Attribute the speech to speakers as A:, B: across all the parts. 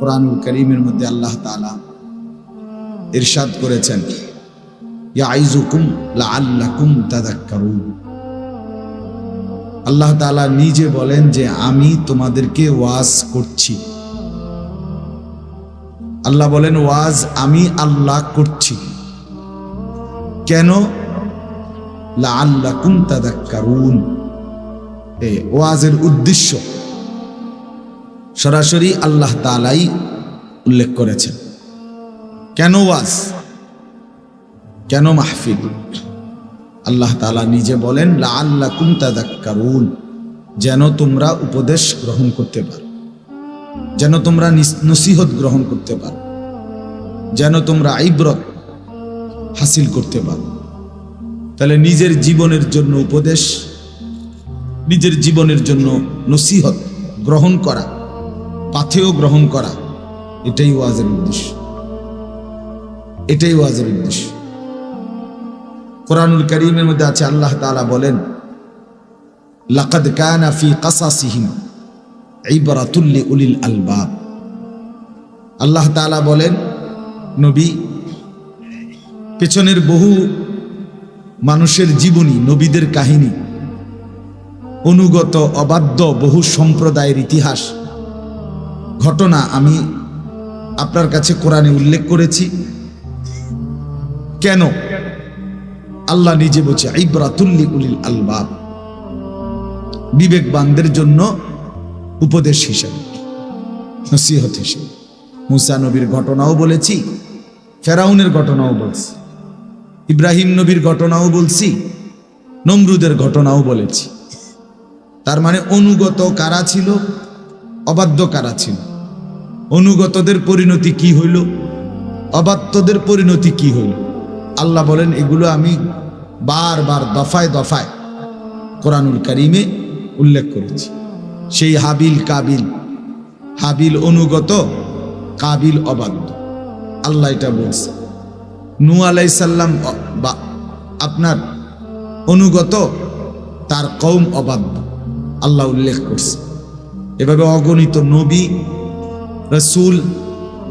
A: কোরআনুল করিমের মধ্যে আল্লাহ তাআলা ইরশাদ করেছেন আল্লাহ তালা নিজে বলেন যে, আমি তোমাদেরকে ওয়াজ করছি। আল্লাহ বলেন, ওয়াজ আমি আল্লাহ করছি। কেন? লাআল্লাকুম তাযাক্কারুন। এ, ওয়াজের উদ্দেশ্য সরাসরি আল্লাহ তাআলাই উল্লেখ করেছেন। কেন ওয়াজ? কেন মাহফিল? আল্লাহ তাআলা নিজে বলেন, লাআল্লাকুম তাযাক্কারুন যেন তোমরা উপদেশ গ্রহণ করতে পারো। যেন তোমরা নিস- নসিহত গ্রহণ করতে পারো। যেন তোমরা ইব্রত হাসিল করতে পারো। তাহলে নিজের জীবনের জন্য উপদেশ, নিজের জীবনের জন্য নসিহত গ্রহণ করা পাথেয় গ্রহণ করা, এটাই ওয়াজের উদ্দেশ্য। এটাই ওয়াজের উদ্দেশ্য। কোরআনুল করিমের মধ্যে আছে, আল্লাহ তাআলা বলেন, লাকাদ কানা ফি কাসাসিহিম ইবরাতুল উলিল আলবাব। আল্লাহ তাআলা বলেন, নবী, পেছনের বহু মানুষের জীবনী, নবীদের কাহিনী, অনুগত, অবাধ্য, বহু সম্প্রদায়ের ইতিহাস ঘটনা আমি আপনার কাছে কোরআনে উল্লেখ করেছি। কেন? আল্লাহ নিজে বলছে ইব্রাতুল্লি উলিল আলবাব। বিবেকবানদের জন্য উপদেশ হিসেবে, নসিহত হিসেবে। মুসা নবীর ঘটনাও বলেছি, ফেরাউনের ঘটনাও বলছি, ইব্রাহিম নবীর ঘটনাও বলছি, নমরুদের ঘটনাও বলেছি। তার মানে অনুগত কারা ছিল? অবাধ্য কারা ছিল অনুগতদের পরিণতি কি হইল? অবাধ্যদের পরিণতি কি হইল? আল্লাহ বলেন, এগুলো আমি বারবার, দফায় দফায় কোরআনুল কারিমে উল্লেখ করেছি। সেই হাবিল কাবিল, হাবিল অনুগত, কাবিল অবাধ্য। আল্লাহ এটা বলছে। নু আলাইসাল্লাম বা আপনার অনুগত, তার কৌম অবাধ্য। আল্লাহ উল্লেখ করছে। এভাবে অগণিত নবী, রসুল,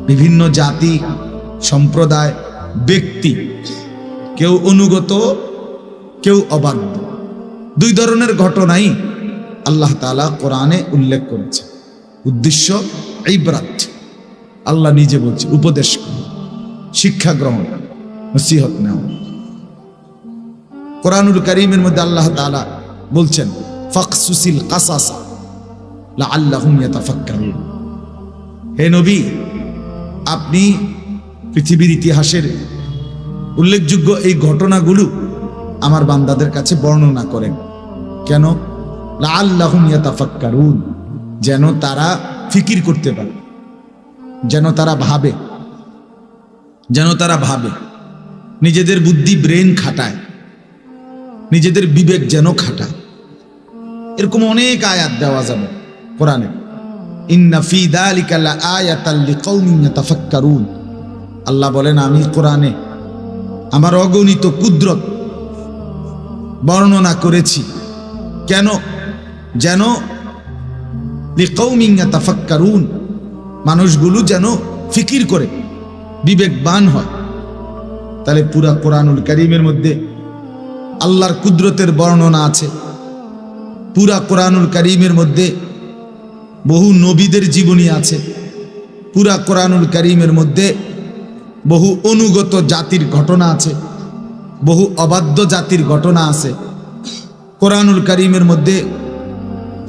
A: বিভিন্ন জাতি, সম্প্রদায়, ব্যক্তি, কেউ অনুগত, কেউ অবাধ্য। দুই ধরনের ঘটনাই আল্লাহ তাআলা কোরআনে উল্লেখ করেছে উদ্দেশ্য ইব্রাত। আল্লাহ নিজে বলছে, উপদেশ শিক্ষা গ্রহণ নসিহত নেওয়া কোরআনুল করিমের মধ্যে আল্লাহ তাআলা বলছেন, ফাকসুসিল কাসাসা। হে নবী, আপনি পৃথিবীর ইতিহাসের উল্লেখযোগ্য এই ঘটনাগুলো আমার বান্দাদের কাছে বর্ণনা করেন। কেন? লাআল্লাহুম ইয়াতাফাক্কারুন, যেন তারা ফিকির করতে পারে, যেন তারা ভাবে, যেন তারা ভাবে, নিজেদের বুদ্ধি ব্রেন খাটায়, নিজেদের বিবেক যেন খাটায়। এরকম অনেক আয়াত দেওয়া যাবে। কোরআনে। আল্লাহ বলেন, আমি কোরআনে আমার অগণিত কুদরত বর্ণনা করেছি। কেন? যেন লিকাউমিন ইয়াতাফাক্কারুন, মানুষগুলো যেন ফিকির করে, বিবেকবান হয়। তাহলে পুরা কোরআনুল করিমের মধ্যে আল্লাহর কুদরতের বর্ণনা আছে। পুরা কোরআনুল করিমের মধ্যে বহু নবীদের জীবনী আছে। পুরা কোরআনুল করিমের মধ্যে বহু অনুগত জাতির ঘটনা আছে, বহু অবাধ্য জাতির ঘটনা আছে। কোরআনুল করিমের মধ্যে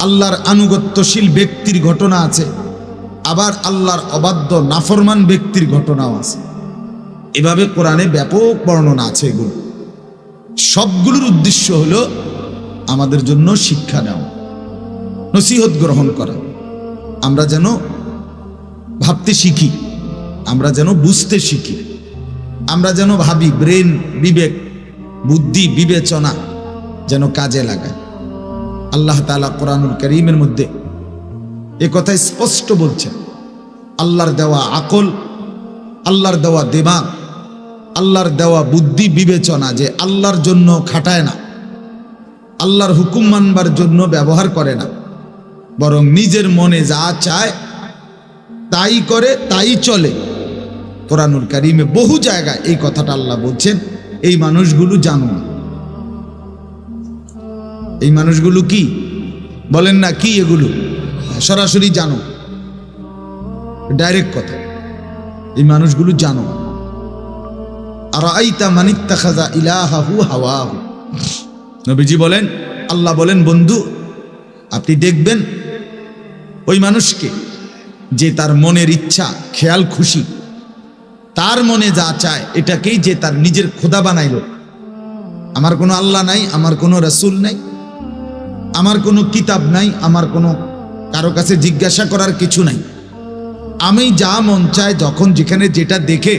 A: আল্লাহর আনুগত্যশীল ব্যক্তির ঘটনা আছে, আবার আল্লাহর অবাধ্য নাফরমান ব্যক্তির ঘটনাও আছে। এভাবে কোরআনে ব্যাপক বর্ণনা আছে এগুলো। সবগুলোর উদ্দেশ্য হলো আমাদের জন্য শিক্ষা নেওয়া, নসিহত গ্রহণ করা। আমরা যেন ভাবতে শিখি, আমরা যেন বুঝতে শিখি, আমরা যেন ভাবি ব্রেন বিবেক, বুদ্ধি বিবেচনা যেন কাজে লাগায়। আল্লাহ তালা কোরআনুল করিমের মধ্যে এ কথা স্পষ্ট বলছেন, আল্লাহর দেওয়া আকল, আল্লাহর দেওয়া দেমাগ, আল্লাহর দেওয়া বুদ্ধি বিবেচনা যে আল্লাহর জন্য খাটায় না, আল্লাহর হুকুম মানবার জন্য ব্যবহার করে না। বরং নিজের মনে যা চায়, তাই করে, তাই চলে। কোরআনুল কারিমে বহু জায়গায় এই কথাটা আল্লাহ বলছেন, এই মানুষগুলো জানো না। এই মানুষগুলো কি? বলেন না কি এগুলো? সরাসরি জানো। ডাইরেক্ট কথা। এই মানুষগুলো জানো। আর আইতা মানিত্তা খাজা ইলাহাহু হাওয়াহু। নবীজি বলেন, আল্লাহ বলেন, বন্ধু, আপনি দেখবেন ওই মানুষকে যে তার মনের ইচ্ছা, খেয়াল, খুশি, তার মনে যা চায়, এটাকেই যে তার নিজের খোদা বানাইল। আমার কোনো আল্লাহ নাই, আমার কোনো রসুল নাই, আমার কোনো কিতাব নাই, আমার কোনো কারও কাছে জিজ্ঞাসা করার কিছু নাই। আমি যা মন চায়, যখন যেখানে যেটা দেখে,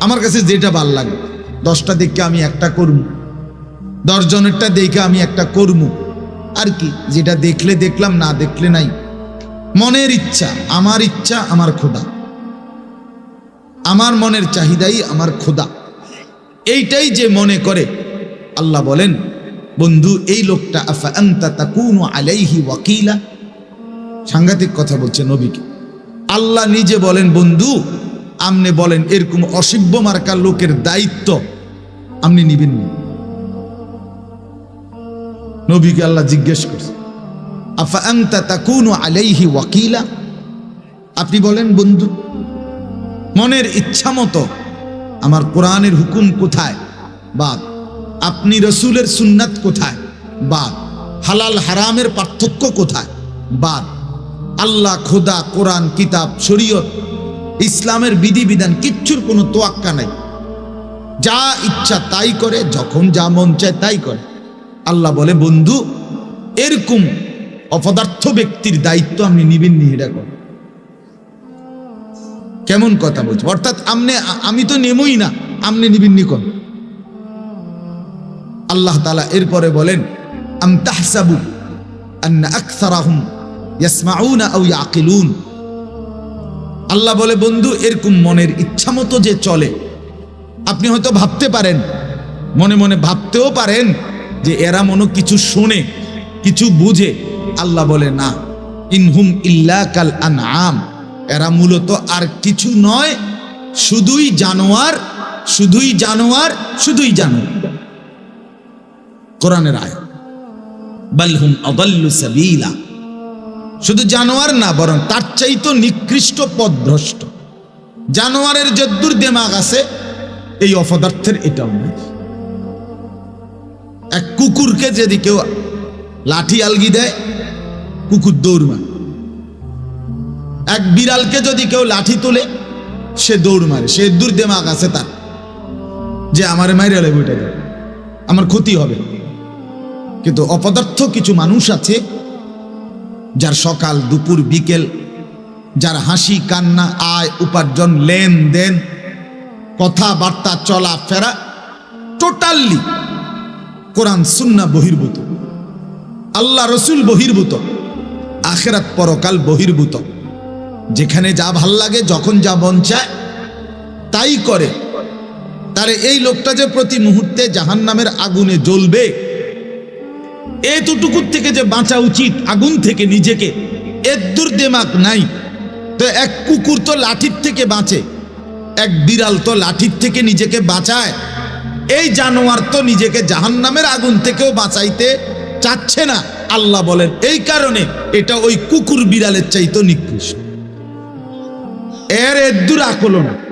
A: আমার কাছে যেটা ভালো লাগে, দশটা দেখে আমি একটা করব দশ জনেরটা দেখে আমি একটা করব। আর কি, যেটা দেখলে দেখলাম, না দেখলে নাই। মনের ইচ্ছা, আমার ইচ্ছা, আমার খোদা আমার মনের চাহিদাই আমার খোদা এইটাই যে মনে করে, আল্লাহ বলেন, বন্ধু, এই লোকটা, আফা আন্তা তাকুনু আলাইহি ওয়াকিলা? সাংঘাতিক কথা বলছে নবীকে। আল্লাহ নিজে বলেন, বন্ধু, আমনে বলেন, এরকম অসিব্য মার্কার লোকের দায়িত্ব আপনি নিবেন নবীকে আল্লাহ জিজ্ঞেস করছে তাকুনু আলাইহি ওয়াকিলা? আপনি বলেন, বন্ধু, মনের ইচ্ছা মতো আমার কোরআনের হুকুম কোথায়? বাদ, আপনি রসুলের সুন্নাত কোথায়? বাদ, হালাল হারামের পার্থক্য কোথায়? বাদ, আল্লাহ, খোদা, কোরআন, কিতাব, শরীয়ত, ইসলামের বিধিবিধান, কিচ্ছুর কোনো তোয়াক্কা নাই। যা ইচ্ছা তাই করে, যখন যা মন চায় তাই করে। আল্লাহ বলে, বন্ধু, এরকম অপদার্থ ব্যক্তির দায়িত্ব আপনি নিবেন নি, এটা কর। কেমন কথা বলছো? অর্থাৎ আমনে, আমি তো নেমই না, আমনে নিবেন নি কোন? আল্লাহ তালা এরপরে বলেন, আম তাহসাবু আন্না আকসারাহুম ইয়াসমাউনা আও ইয়াকিলুন? আল্লাহ বলে, বন্ধু, এরকম মনের ইচ্ছা মতো যে চলে, আপনি হয়তো ভাবতে পারেন, মনে মনে ভাবতেও পারেন যে এরা মনে কিছু শোনে, কিছু বুঝে আল্লাহ বলে, না, ইনহুম ইল্লা কাল আনআম। এরা মূলত আর কিছু নয়, শুধুই জানোয়ার শুধুই জানোয়ার শুধুই জানোয়ার। কোরআনের আয় বালহুম আদাল্লু সাবিলা। শুধু জানোয়ার না, বরং তার চাইতো নিকৃষ্ট পদভ্রষ্ট। জানোয়ারের যদ্দুর দেমাগ আছে, এই অপদার্থের এটাও নেই। এক কুকুরকে যদি কেউ লাঠি আলগি দেয় কুকুর দৌড় মারে এক বিড়ালকে যদি কেউ লাঠি তোলে, সে দৌড় মারে, সে দূর দেমাগ আছে তার। যে আমার মাইরে এলে বইটা আমার ক্ষতি হবে। কিন্তু অপদার্থ কিছু মানুষ আছে, যার সকাল, দুপুর, বিকেল, যার হাসি, কান্না, আয়, উপার্জন, লেনদেন, কথাবার্তা চলা ফেরা টোটালি কোরআন, সুন্না বহির্ভূত। আল্লাহ রসুল বহির্ভূত। আখেরাত পরকাল বহির্ভূত। যেখানে যা ভালো লাগে, যখন যা মন চায়, তাই করে। তারে এই লোকটা যে প্রতি মুহূর্তে জাহান নামের আগুনে জ্বলবে, এতটুকুর থেকে যে বাঁচা উচিত, আগুন থেকে নিজেকে এদ্দুর দেমাক নাই। তো এক কুকুর তো লাঠির থেকে বাঁচে, এক বিড়াল তো লাঠির থেকে নিজেকে বাঁচায়। এই জানোয়ার তো নিজেকে জাহান্নামের আগুন থেকেও বাঁচাইতে চাচ্ছে না। আল্লাহ বলেন, এই কারণে এটা ওই কুকুর বিড়ালের চাইতো নিকৃষ্ট। এর এদ্দুর আকলন না